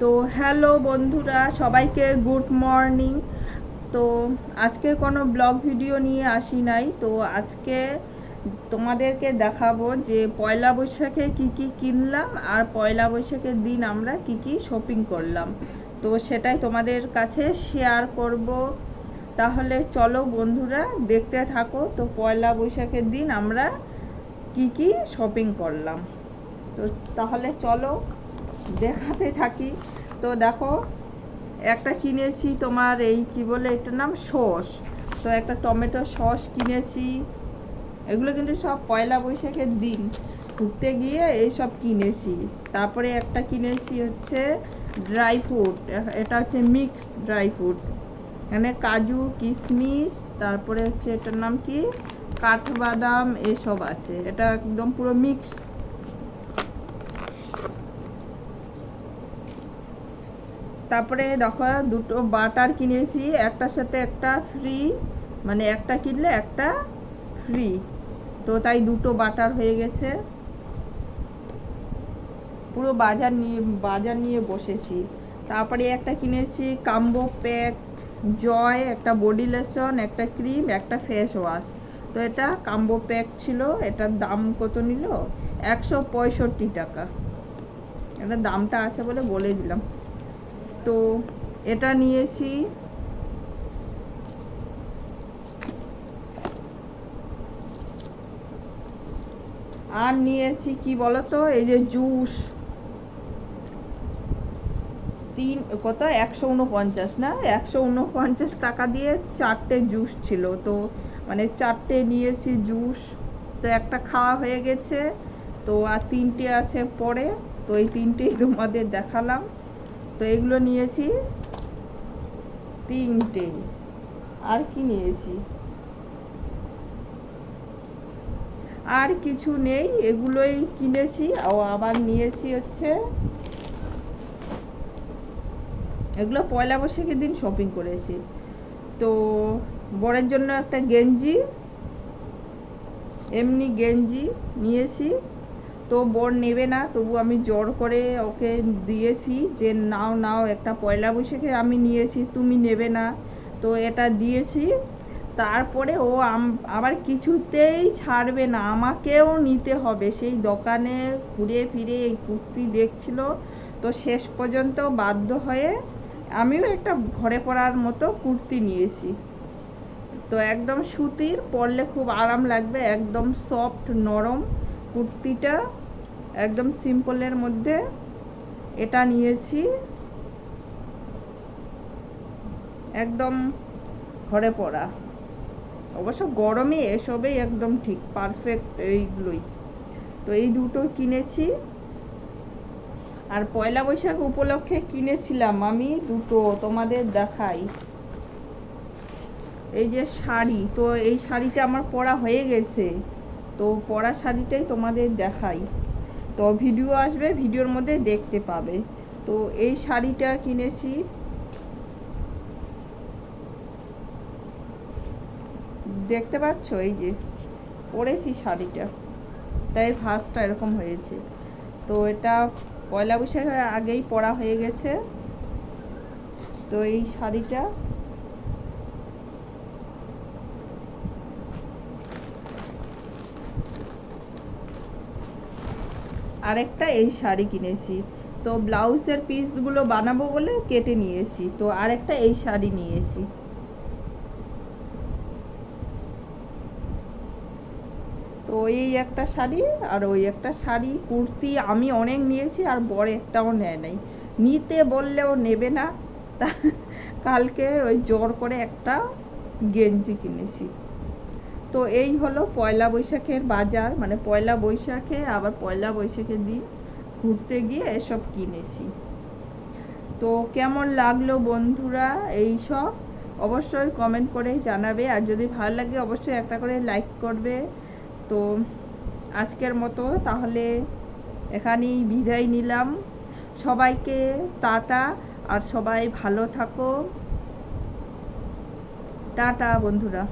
তো হ্যালো বন্ধুরা, সবাইকে গুড মর্নিং। তো আজকে কোনো ব্লগ ভিডিও নিয়ে আসি নাই। তো আজকে তোমাদেরকে দেখাবো যে পয়লা বৈশাখে কি কি কিনলাম আর পয়লা বৈশাখের দিন আমরা কি কি শপিং করলাম। তো সেটাই তোমাদের কাছে শেয়ার করব। তাহলে চলো বন্ধুরা, দেখতে থাকো তো পয়লা বৈশাখের দিন আমরা কি কি শপিং করলাম। তো তাহলে চলো দেখাতে থাকি। তো দেখো, একটা কিনেছি তোমার এই কি বলে এটার নাম? সস। তো একটা টমেটো সস কিনেছি। এগুলো কিন্তু সব পয়লা বৈশাখের দিন। ঘুরতে গিয়ে এইসব কিনেছি। তারপরে একটা কিনেছি হচ্ছে ড্রাই ফ্রুট। এটা হচ্ছে মিক্সড ড্রাই ফ্রুট। এখানে কাজু, কিশমিশ, তারপরে হচ্ছে এটার নাম কি? কাঠবাদাম, এসব আছে। এটা একদম পুরো মিক্স তারপরে দেখো দুটো বাটার কিনেছি, একটার সাথে একটা ফ্রি মানে একটা কিনলে একটা ফ্রি তো তাই দুটো বাটার হয়ে গেছে। পুরো বাজার নিয়ে বাজার নিয়ে বসেছি। তারপরে একটা কিনেছি কাম্বো প্যাক, জয়, একটা বডি লোশন, একটা ক্রিম, একটা ফেস ওয়াশ। তো এটা কাম্বো প্যাক ছিল, এটার দাম কত নিল? একশো পঁয়ষট্টি টাকা। এটা দামটা আছে বলে বলে দিলাম। তো এটা নিয়েছি। আর নিয়েছি কি বলতো? এই যে জুস। তিন, কত? একশো উনপঞ্চাশ, না? একশো উনপঞ্চাশ টাকা দিয়ে চারটে জুস ছিল। তো মানে চারটে নিয়েছি জুস। তো একটা খাওয়া হয়ে গেছে। তো আর তিনটে আছে পরে। তো এই তিনটেই তোমাদের দেখালাম। তো এগুলো নিয়েছি তিনটে। আর কি নিয়েছি? আর কিছু নেই, এগুলোই কিনেছি। ও আবার নিয়েছি হচ্ছে এগুলো পয়লা বৈশাখের দিন শপিং করেছি। তো বরের জন্য একটা গেঞ্জি, এমনি গেঞ্জি নিয়েছি। তো বর নেবে না, তবু আমি জোর করে ওকে দিয়েছি যে, নাও নাও, একটা পয়লা বৈশাখে আমি নিয়েছি, তুমি নেবে না। তো এটা দিয়েছি। তারপরে ও আবার কিছুতেই ছাড়বে না, আমাকেও নিতে হবে। সেই দোকানে ঘুরে ফিরে এই কুর্তি দেখছিল। তো শেষ পর্যন্ত বাধ্য হয়ে আমিও একটা ঘরে পরার মতো কুর্তি নিয়েছি। তো একদম সুতির, পরলে খুব আরাম লাগবে, একদম সফট, নরম। কুর্তিটা একদম সিম্পলের মধ্যে এটা নিয়েছি। একদম ঘরে পরা। অবশ্য গরমে এসবেই একদম ঠিক পারফেক্ট এইগুলোই। তো এই দুটো কিনেছি। আর পয়লা বৈশাখ উপলক্ষে কিনেছিলাম আমি দুটো তোমাদের দেখাই। এই যে শাড়ি, তো এই শাড়িটা আমার পরা হয়ে গেছে। তো পরা শাড়িটাই তোমাদের দেখাই। তো ভিডিও আসবে ভিডিওর মধ্যে দেখতে পাবে। তো এই শাড়িটা কিনেছি। দেখতে পাচ্ছ? এই যে, পরেছি শাড়িটা। তাই ফার্স্টটা এরকম হয়েছে। তো এটা পয়লা বৈশাখের আগেই পরা হয়ে গেছে। তো এই শাড়িটা আরেকটা এই শাড়ি কিনেছি। তো ব্লাউজের পিসগুলো বানাবো বলে কেটে নিয়েছি। তো আরেকটা এই শাড়ি নিয়েছি। তো এই একটা শাড়ি আর ওই একটা শাড়ি, কুর্তি আমি অনেক নিয়েছি আর বড় একটাও নেয় নাই। নিতে বললেও নেবে না। তা কালকে ওই জোর করে একটা গেঞ্জি কিনেছি। তো এই হলো পয়লা বৈশাখের বাজার মানে পয়লা বৈশাখে, আবার পয়লা বৈশাখের দিন ঘুরতে গিয়ে এসব কিনেছি। তো কেমন লাগল বন্ধুরা এই সব? অবশ্যই কমেন্ট করে জানাবে, আর যদি ভালো লাগে অবশ্যই একটা করে লাইক করবে। তো আজকের মতো তাহলে এখানেই বিদায় নিলাম। সবাইকে টাটা, আর সবাই ভালো থাকো। টাটা বন্ধুরা।